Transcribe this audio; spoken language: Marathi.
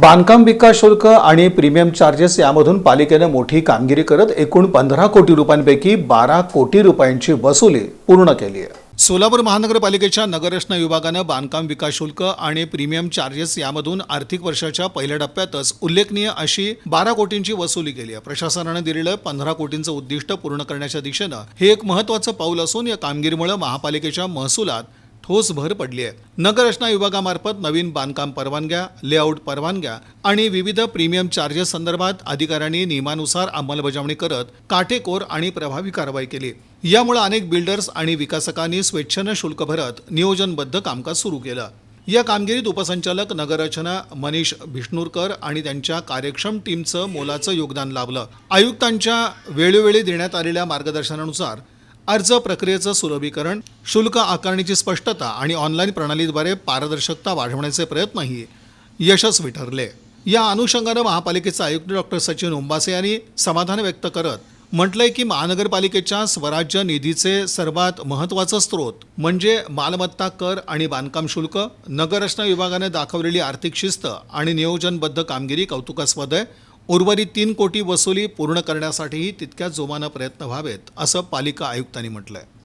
बांधकाम विकास शुल्क आणि प्रीमियम चार्जेस यामधून पालिकेनं मोठी कामगिरी करत एकूण पंधरा कोटी रुपयांपैकी बारा कोटी रुपयांची वसुली पूर्ण केली आहे. सोलापूर महानगरपालिकेच्या नगररचना विभागानं बांधकाम विकास शुल्क आणि प्रीमियम चार्जेस यामधून आर्थिक वर्षाच्या पहिल्या टप्प्यातच उल्लेखनीय अशी बारा कोटींची वसुली केली आहे. प्रशासनानं दिलेलं पंधरा कोटींचं उद्दिष्ट पूर्ण करण्याच्या दिशेनं हे एक महत्वाचं पाऊल असून या कामगिरीमुळे महापालिकेच्या महसुलात ठोस भर पडली आहे नगररचना विभागामार्फत नवीन बांधकाम परवानग्या लेआउट परवानग्या आणि विविध प्रीमियम चार्जेस संदर्भात अधिकाऱ्यांनी नियमानुसार अंमलबजावणी करत काटेकोर आणि प्रभावी कारवाई केली. यामुळे अनेक बिल्डर्स आणि विकासकांनी स्वेच्छेनं शुल्क भरत नियोजनबद्ध कामकाज सुरू केलं. या कामगिरीत उपसंचालक नगररचना मनीष भिष्णूरकर आणि त्यांच्या कार्यक्षम टीमचं मोलाचं योगदान लाभलं. आयुक्तांच्या वेळोवेळी देण्यात आलेल्या मार्गदर्शनानुसार अर्ज प्रक्रियेचं सुलभीकरण शुल्क आकारणीची स्पष्टता आणि ऑनलाईन प्रणालीद्वारे पारदर्शकता वाढवण्याचे प्रयत्नही यशस्वी ठरले. या अनुषंगानं महापालिकेचे आयुक्त डॉक्टर सचिन उंबासे यांनी समाधान व्यक्त करत म्हटलंय की महानगरपालिकेच्या स्वराज्य निधीचे सर्वात महत्त्वाचं स्रोत म्हणजे मालमत्ता कर आणि बांधकाम शुल्क नगररचना विभागाने दाखवलेली आर्थिक शिस्त आणि नियोजनबद्ध कामगिरी कौतुकास्पद आहे. उर्वरित तीन कोटी वसुली पूर्ण करण्यासाठीही तितक्याच जोमानं प्रयत्न व्हावेत असं पालिका आयुक्तांनी म्हटलं आहे